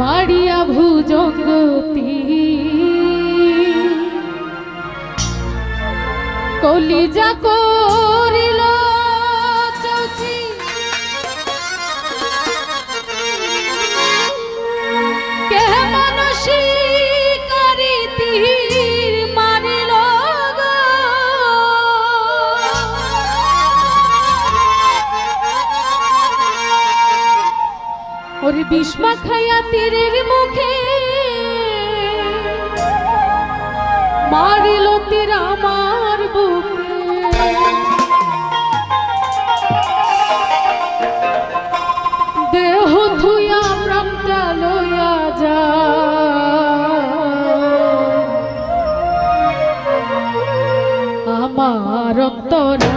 বাড়িয়া ভুজঙ্গতি কলিজা করি ওর বিষ্মা খাইয়া তীরের মুখে। মারিল তীর আমার বুকে। দেহ ধুয়া প্রাণটা লইয়া যা। আমার অন্তরা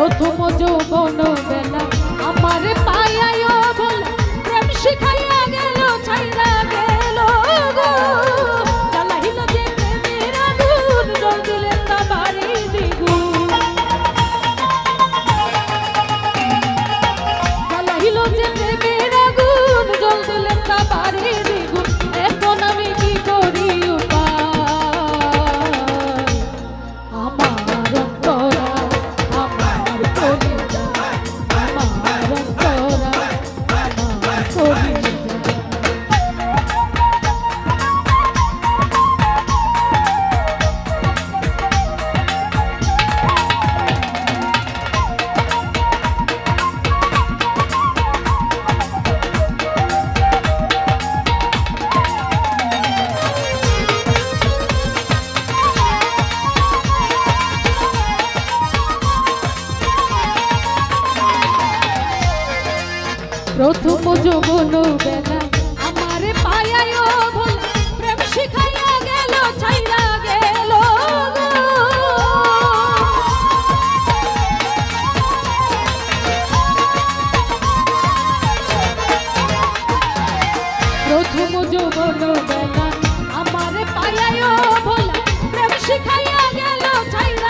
প্রথম যৌবন বেলা। আমার যৌবন বেলা আমার পায়ায় প্রেম শিখাইয়া গেল, ছাইরা গেল আমার পায়ায় ভোলা, প্রেম শিখাইয়া গেল, ছাইরা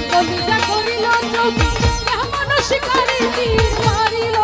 কবিতা করিল যদি কেমন শিকারে তীর মারিল।